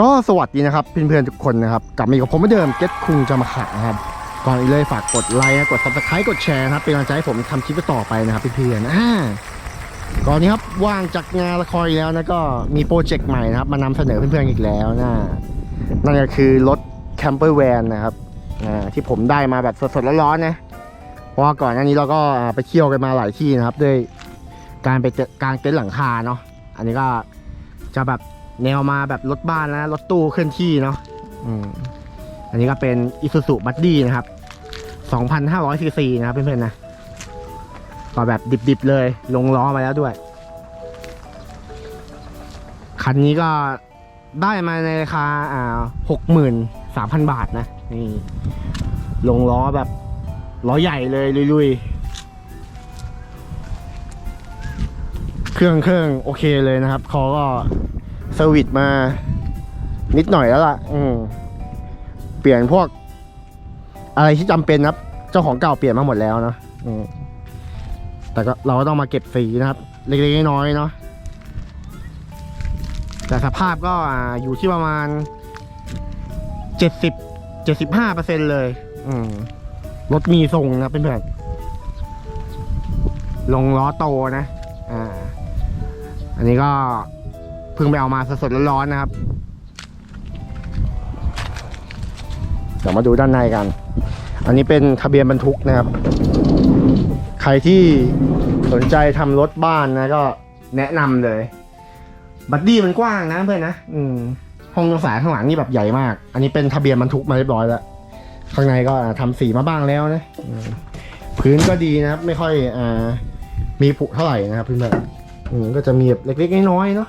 ก็สวัสดีนะครับเพื่อนๆทุกคนนะครับกลับมาอยู่กับผมเหมือนเดิมเก็ตคุงจะมาขังนะครับก่อนอื่นเลยฝากกดไลค์กด subscribe กดแชร์นะครับเป็นกำลังใจให้ผมทำคลิปต่อไปนะครับเพื่อนๆอ่าก่อนนี้ครับว่างจากงานละครแล้วนะก็มีโปรเจกต์ใหม่นะครับมานำเสนอเพื่อนๆอีกแล้วนะนั่นก็คือรถแคมเปอร์แวนนะครับอ่าที่ผมได้มาแบบสดๆร้อนๆนะเพราะว่าก่อนหน้านี้เราก็ไปเที่ยวกันมาหลายที่นะครับ ด้วยการไปเจอกางเต็นท์หลังคาเนาะอันนี้ก็จะแบบ แนวมาแบบรถบ้านนะ รถตู้เคลื่อนที่เนาะอืมอันนี้ก็เป็น Isuzu b u d d y นะครับ 2,500ซีซีนะครับเพื่อนๆนะ ก็แบบดิบๆเลย ลงล้อมาแล้วด้วย คันนี้ก็ได้มาในราคาอ่า63,000บาทนะ นี่ ลงล้อแบบล้อใหญ่เลยลุยๆ เครื่องเครื่องโอเคเลยนะครับเขาก็ เซอร์วิสมา นิดหน่อยแล้วล่ะ อืมเปลี่ยนพวก อะไรที่จำเป็นนะครับ เจ้าของเก่าเปลี่ยนมาหมดแล้วเนาะอืมแต่ก็เราก็ต้องมาเก็บสีนะครับ เล็กๆน้อยๆเนาะแต่สภาพก็อ่าอยู่ที่ประมาณเจ็ดสิบเจ็ดสิบห้าเปอร์เซ็นเลย อืมรถมีทรงนะเป็นแบบลงล้อโตนะ อ่า อันนี้ก็ พิ่งไปเอามาสดๆร้อนๆนะครับเดี๋ยวมาดูด้านในกัน อันนี้เป็นทะเบียนบรรทุกนะครับ ใครที่สนใจทำรถบ้านนะก็แนะนำเลย บัดดี้มันกว้างนะเพื่อนนะอืมห้องโดยสารข้างหลังนี่แบบใหญ่มาก อันนี้เป็นทะเบียนบรรทุกมาเรียบร้อยแล้ว ข้างในก็ทำสีมาบ้างแล้วนะอืมพื้นก็ดีนะครับ ไม่ค่อยอ่ามีผุเท่าไหร่นะครับเพื่อนๆอืมก็จะมีแบบเล็กๆน้อยๆเนาะ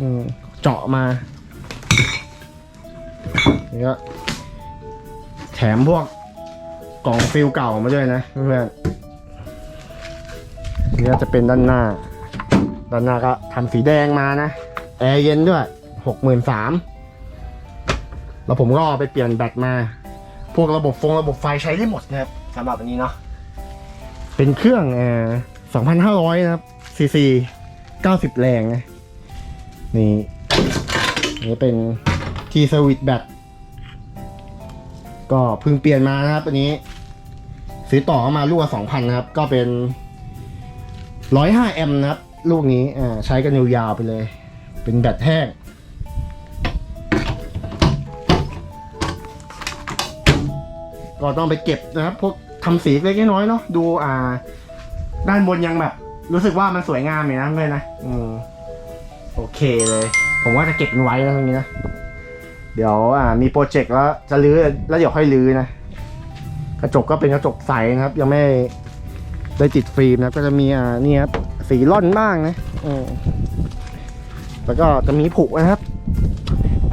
อืมเจาะมานี่ก็แถมพวกกล่องฟิลเก่ามาด้วยนะเพื่อนๆนี่ก็จะเป็นด้านหน้า ด้านหน้าก็ทำสีแดงมานะ แอร์เย็นด้วยหกหมื่นสามแล้วผมก็ไปเปลี่ยนแบตมา พวกระบบฟงระบบไฟใช้ได้หมดนะครับสำหรับอันนี้เนาะ เป็นเครื่องเอ่อสองพันห้าร้อยนะครับซีซีเก้าสิบแรงนะ นี่นี่เป็นทีสวิตแบตก็เพิ่งเปลี่ยนมานะครับอันนี้ ซื้อต่อเข้ามาลูกละสองพันนะครับ ก็เป็นร้อยห้าแอมป์นะครับ ลูกนี้อ่าใช้กันยาวๆไปเลย เป็นแบตแห้งก็ต้องไปเก็บนะครับ พวกทำสีเล็กน้อยเนาะดูอ่า ด้านบนยังแบบ รู้สึกว่ามันสวยงามอยู่นะเลยนะ อืม โอเคเลย ผมว่าจะเก็บมันไว้นะตรงนี้นะ เดี๋ยวอ่ามีโปรเจกต์แล้วจะรื้อแล้วเดี๋ยวค่อยรื้อนะ กระจกก็เป็นกระจกใสนะครับ ยังไม่ได้ติดฟิล์มนะก็จะมีอ่านี่ครับสีร่อนบ้างนะอืมแล้วก็จะมีผุนะครับ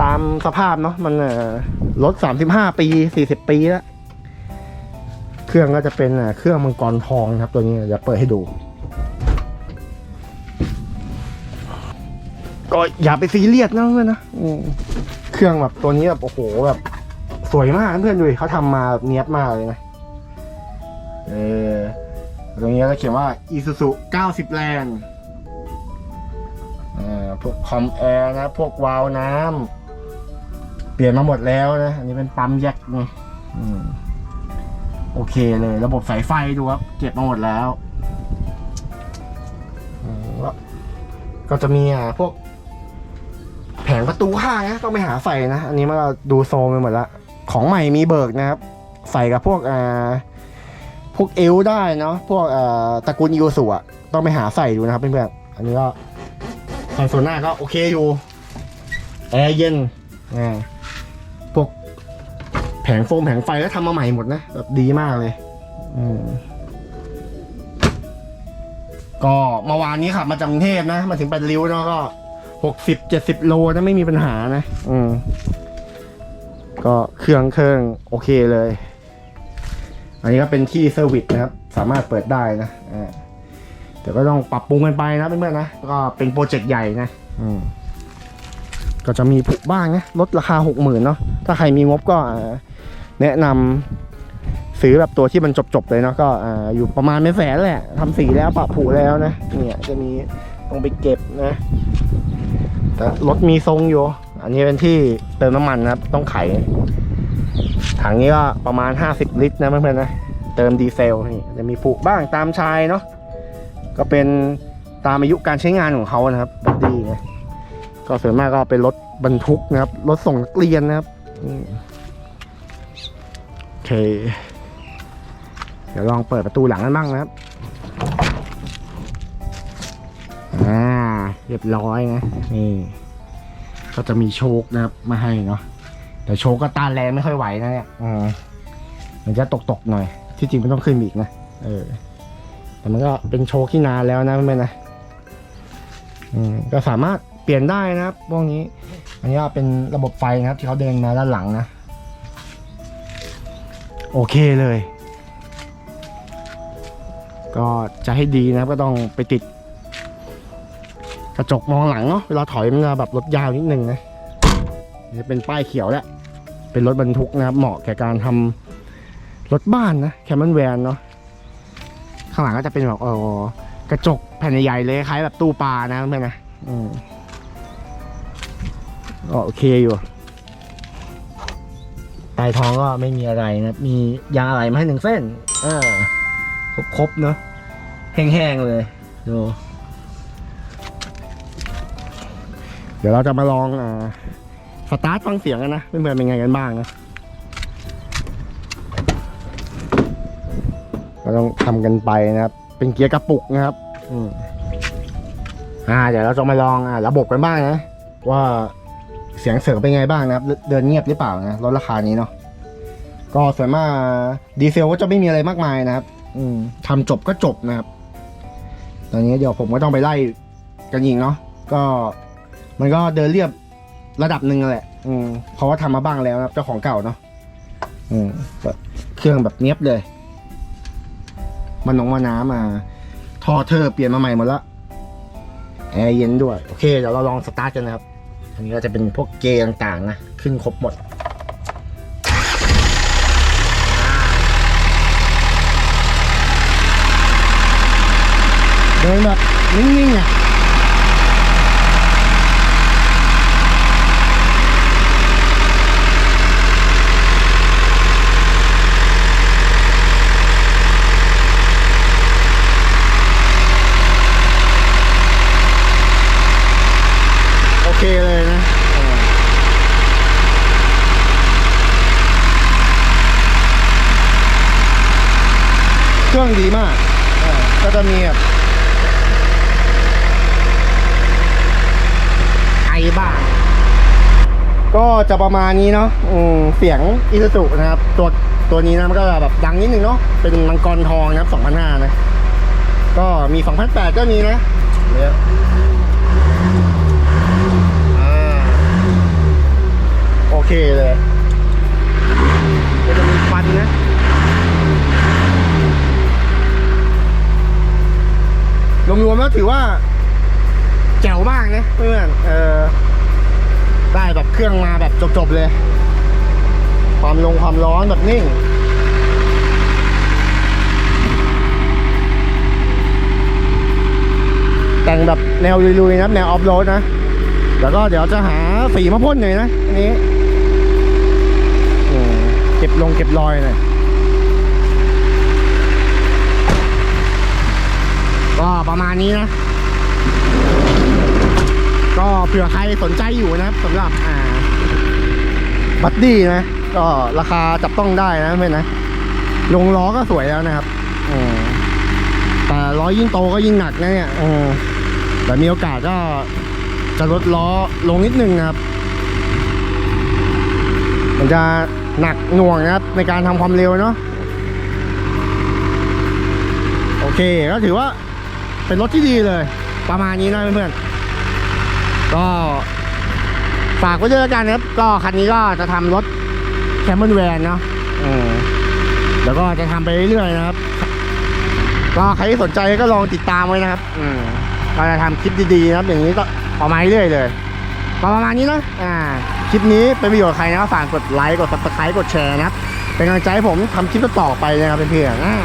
ตามสภาพเนาะมันรถสามสิบห้าปีสี่สิบปีแล้ว เครื่องก็จะเป็นเครื่องมังกรทองนะครับตัวนี้เดี๋ยวเปิดให้ดู ก็อย่าไปซีเรียสนะเพื่อนนะอืมเครื่องแบบตัวนี้แบบโอ้โหแบบ สวยมากเพื่อนดูดิเขาทำมาเนียบมากเลยนะเออตรงนี้ก็เขียนว่า Isuzu 90 แรงพวกคอมแอร์นะ พวกวาล์วน้ำเปลี่ยนมาหมดแล้วนะ อันนี้เป็นปั๊มแยกไงโอเคเลย ระบบสายไฟดูครับ เก็บมาหมดแล้ว ก็จะมีอ่าพวก งประตูข้างนะต้องไปหาใส่นะ อันนี้มันก็ดูโซมไปหมดละ ของใหม่มีเบิกนะครับ ใส่กับพวกอ่าพวกเอลได้เนาะพวกอ่าตระกูลยูสุอะต้องไปหาใส่ดูนะครับเพื่อนๆอันนี้ก็คอนโซลหน้าก็โอเคอยู่แอร์เย็นอ่าพวกแผงโฟมแผงไฟก็ทำมาใหม่หมดนะแบบดีมากเลยอืมก็เมื่อวานนี้ขับมาจากกรุงเทพนะ มาถึงแปดริ้วเนาะก็ หกสิบเจ็ดสิบโลนะไม่มีปัญหานะ อืม ก็เครื่องเครื่องโอเคเลย อันนี้ก็เป็นที่เซอร์วิสนะครับ สามารถเปิดได้นะอ่าแต่ก็ต้องปรับปรุงกันไปนะเพื่อนๆนะ ก็เป็นโปรเจกต์ใหญ่นะ อืม ก็จะมีผุบ้างนะลดราคาหกหมื่นเนาะ ถ้าใครมีงบก็อ่าแนะนำซื้อแบบตัวที่มันจบๆเลยเนาะ ก็อ่าอยู่ประมาณไม่แสนแหละทำสีแล้วปรับผุแล้วนะ เนี่ยจะมีต้องไปเก็บนะ แต่รถมีทรงอยู่ อันนี้เป็นที่เติมน้ำมันนะครับ ต้องไข ถังนี้ก็ประมาณ 50 ลิตรนะเพื่อนๆนะ เติมดีเซลนี่จะมีผุบ้างตามชายเนาะ ก็เป็นตามอายุการใช้งานของเขานะครับบัดดี้ไงก็ส่วนมากก็เป็นรถบรรทุกนะครับ รถส่งนักเรียนนะครับโอเค เดี๋ยวลองเปิดประตูหลังกันบ้างนะครับ อ่า เรียบร้อยนะนี่ก็จะมีโชคนะครับมาให้เนาะแต่โชคก็ต้านแรงไม่ค่อยไหวนะเนี่ยอืมมันจะตกตกๆหน่อย ที่จริงมันต้องขึ้นอีกนะเออ แต่มันก็เป็นโชคที่นานแล้วนะเพื่อนๆนะอืมก็สามารถเปลี่ยนได้นะครับพวกนี้ อันนี้เป็นระบบไฟนะครับ ที่เขาเดินมาด้านหลังนะโอเคเลย ก็จะให้ดีนะครับก็ต้องไปติด ระจกมองหลังเนาะเวลาถอยมันจะแบบรถยาวนิดนึงนะจะเป็นป้ายเขียวแหละเป็นรถบรรทุกนะครับเหมาะแก่การทำรถบ้านนะแคมเปญแวนเนาะข้างหลังก็จะเป็นแบบเออกระจกแผ่นใหญ่ๆเลยคล้ายแบบตู้ปลานะเพื่อนนะอืมโอเคอยู่ใต้ท้องก็ไม่มีอะไรนะ มียางอะไรมาให้หนึ่งเส้น เออ ครบๆเนาะแห้งๆเลยดู เดี๋ยวเราจะมาลองอสตาร์ทฟังเสียงกันนะเพื่อนๆเป็นไงกันบ้างนะก็ต้องทำกันไปนะครับ เป็นเกียร์กระปุกนะครับอืมอ่า เดี๋ยวเราจะมาลองอ่าระบบกันบ้างนะ ว่าเสียงเสียงเป็นไงบ้างนะครับ เดินเงียบหรือเปล่านะรถราคานี้เนาะก็ส่วนมากดีเซลก็จะไม่มีอะไรมากมายนะครับ อืมทำจบก็จบนะครับ ตอนนี้เดี๋ยวผมก็ต้องไปไล่กันยิงเนาะก็ มันก็เดินเรียบระดับหนึ่งแหละ อืมเพราะว่าทำมาบ้างแล้วนะครับเจ้าของเก่าเนาะอืมแบบเครื่องแบบเนี้ยบเลย มันนงมาน้ำมาท่อเธอเปลี่ยนมาใหม่หมดละแอร์เย็นด้วย โอเค เดี๋ยวเราลองสตาร์ทกันนะครับ อันนี้ก็จะเป็นพวกเกย์ต่างๆนะ ขึ้นครบหมดเดินแบบนิ่งๆอะ โอเคเลยนะเออเครื่องดีมากเออก็จะมีแบบไอบ้างก็จะประมาณนี้เนาะอืมเสียงอิซูซุนะครับ ตัวตัวนี้นะมันก็แบบดังนิดนึงเนาะเป็นมังกรทองนะครับ2,500นะ ก็มี2,800ก็มีนะเนี่ยอ่าโอเคเลยก็จะมีควันนะ รวมๆแล้ว ถือว่าแจ๋วมากนะเพื่อนเออได้แบบเครื่องมาแบบจบๆเลย ความลงความร้อนแบบนิ่งแต่งแบบแนวลุยๆนะแนวออฟโรดนะ แล้วก็เดี๋ยวจะหาสีมาพ่นหน่อยนะอันนี้เก็บลงเก็บรอยหน่อย ก็ประมาณนี้นะ ก็เผื่อใครสนใจอยู่นะครับสำหรับอ่าบัดดี้นะ ก็ราคาจับต้องได้นะเพื่อนนะลงล้อก็สวยแล้วนะครับอแต่ล้อยิ่งโตก็ยิ่งหนักนะเนี่ยอแต่มีโอกาสก็จะลดล้อลงนิดนึงนะครับ มันจะหนักหน่วงนะครับ ในการทำความเร็วเนาะโอเคก็ถือว่า เป็นรถที่ดีเลย ประมาณนี้นะเพื่อนๆก็ฝากไว้ด้วยแล้วกันนะครับ ก็คันนี้ก็จะทำรถแคมเปญแวนเนาะอืมแล้วก็จะทำไปเรื่อยๆนะครับ ก็ใครที่สนใจก็ลองติดตามไว้นะครับ อืมเราจะทำคลิปดีๆนะครับ อย่างนี้ก็ประมาณเรื่อยๆเลยก็ประมาณนี้นะอ่า คลิปนี้เป็นประโยชน์กับใครนะก็ฝากกดไลค์ กด subscribe กดแชร์นะครับ เป็นกำลังใจให้ผมทำคลิปต่อๆไปนะครับเพื่อนๆอ่า